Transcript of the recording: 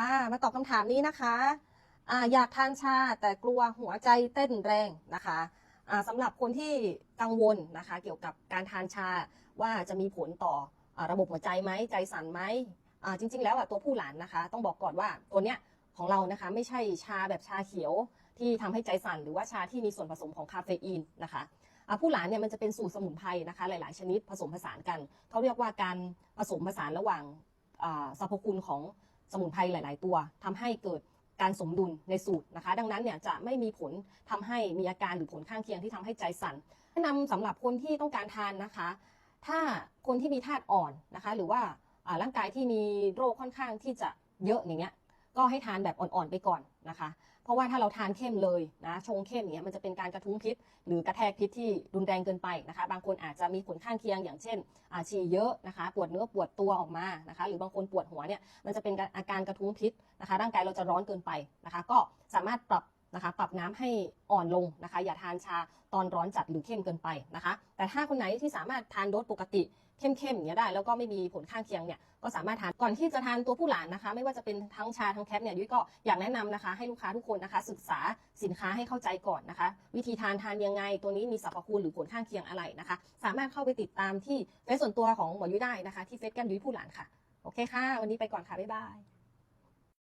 อ่ามาตอบคำถามนี้นะคะอ่าอยากทานชาแต่กลัวหัวใจเต้นแรงนะคะอ่าสำหรับคนที่กังวลนะคะเกี่ยวกับการทานชาว่าจะมีผลต่ออระบบหัวใจไหมใจสั่นไหมอ่าจริง ๆ แล้วอะตัวผู้หลานนะคะ ต้องบอกก่อนว่าตัวเนี้ยของเรานะคะไม่ใช่ชาแบบชาเขียวที่ทำให้ใจสั่น หรือว่าชาที่มีส่วนผสมของคาเฟอีนนะคะผู้หลานเนี่ยมันจะเป็นสูตรสมุนไพรนะคะหลาย ๆ ชนิดผสมผสานกันเขาเรียกว่าการผสมผสานระหว่างสรรพคุณของ สมุนไพรหลาย ๆ ตัวทำให้เกิดการสมดุลในสูตรนะคะ ดังนั้นเนี่ยจะไม่มีผลทำให้มีอาการหรือผลข้างเคียงที่ทำให้ใจสั่นแนะนำสำหรับคนที่ต้องการทานนะคะ ถ้าคนที่มีธาตุอ่อนนะคะ หรือว่าร่างกายที่มีโรคค่อนข้างที่จะเยอะอย่างเงี้ยก็ให้ทานแบบอ่อน ๆ ไปก่อน นะคะ เพราะว่าถ้าเราทานเข้มเลยนะชงเข้มเนี่ยมันจะเป็นการกระทุ้งพิษ หรือกระแทกพิษที่รุนแรงเกินไปนะคะ บางคนอาจจะมีผลข้างเคียงอย่างเช่นอาฉี่เยอะนะคะ ปวดเนื้อปวดตัวออกมานะคะ หรือบางคนปวดหัวเนี่ยมันจะเป็นอาการกระทุ้งพิษนะคะ ร่างกายเราจะร้อนเกินไปนะคะ ก็สามารถปรับ นะคะ ปรับน้ำให้อ่อนลงนะคะ อย่าทานชาตอนร้อนจัดหรือเข้มเกินไปนะคะ แต่ถ้าคนไหนที่สามารถทานโดสปกติเข้มๆอย่างเงี้ได้ แล้วก็ไม่มีผลข้างเคียงเนี่ยก็สามารถทานก่อนที่จะทานตัวผู้หลานนะคะ ไม่ว่าจะเป็นทั้งชาทั้งแคปเนี่ยยุ้ยก็อยากแนะนำนะคะ ให้ลูกค้าทุกคนนะคะ ศึกษาสินค้าให้เข้าใจก่อนนะคะ วิธีทานทานยังไง ตัวนี้มีสรรพคุณหรือผลข้างเคียงอะไรนะคะ สามารถเข้าไปติดตามที่เฟซส่วนตัวของหมอยุ้ยได้นะคะ ที่เฟซแก้มยุ้ยผู้หลานค่ะโอเคค่ะ วันนี้ไปก่อนค่ะบ๊ายบาย